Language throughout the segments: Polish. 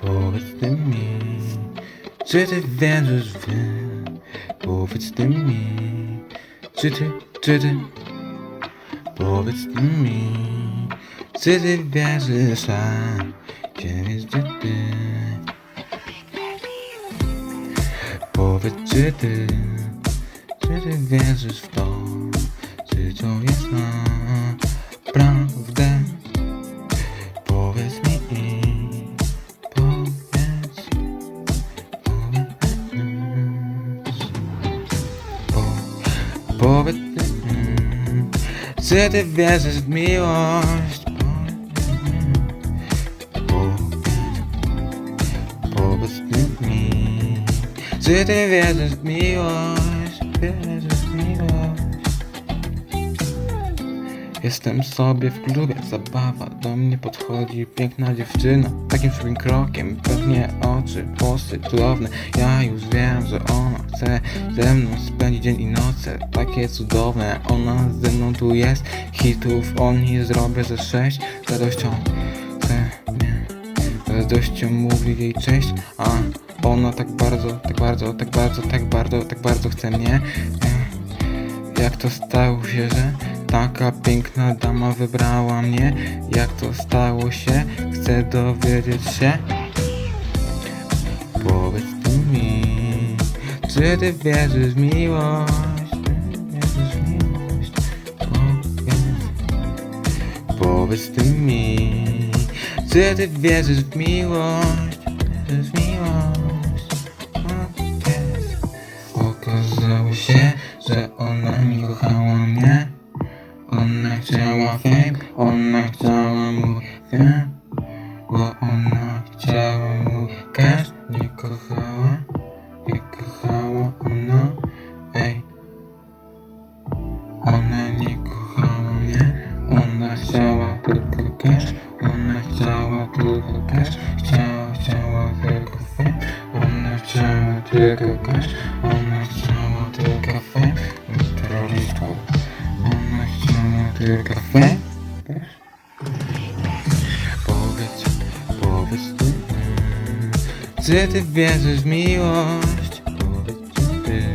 Powiedz ty mi, czy ty wierzysz w Powiedz ty mi, czy ty, czy ty? Powiedz ty mi, czy ty wierzysz, a gdzie jest ty? Powiedz czy ty, czy ty wierzysz w to, czy to jest naprawdę powiedz ty, mm, czy ty wierzysz w miłość? Powiedz, powiedz ty Jestem sobie w klubie, zabawa do mnie podchodzi. Piękna dziewczyna Takim swoim krokiem, pewnie oczy, włosy cudowne. Ja już wiem, że ona chce ze mną spędzić dzień i noce. Takie cudowne, ona ze mną tu jest. Hitów o niej zrobię ze sześć. Z radością chcę mnie Z radością mówi jej cześć. A ona tak bardzo, tak bardzo, tak bardzo, tak bardzo, tak bardzo chce mnie. Jak to stało się, że taka piękna dama wybrała mnie? Jak to stało się? Chcę dowiedzieć się. Powiedz mi, czy ty wierzysz w miłość? Wierzysz w miłość? Powiedz, powiedz ty mi, czy ty wierzysz w miłość? Mój fame Bo ona chciała mój cash Nie kochała, nie kochała ona Ej. Ona nie kochała mnie Ona chciała tylko cash Ona chciała tylko cash Chciała, chciała tylko fame Ona chciała tylko cash Ona chciała tylko chciała tylko fame Czy ty wierzysz w miłość? Powiedz ty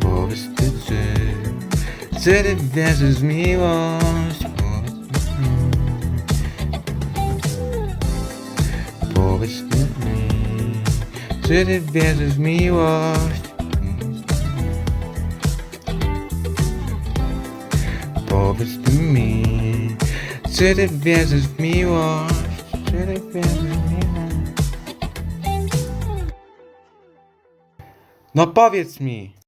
Powiedz ty czy Czy ty wierzysz w miłość? Powiedz ty mi Czy ty wierzysz w miłość? Powiedz mi? Czy ty wierzysz w miłość? No powiedz mi!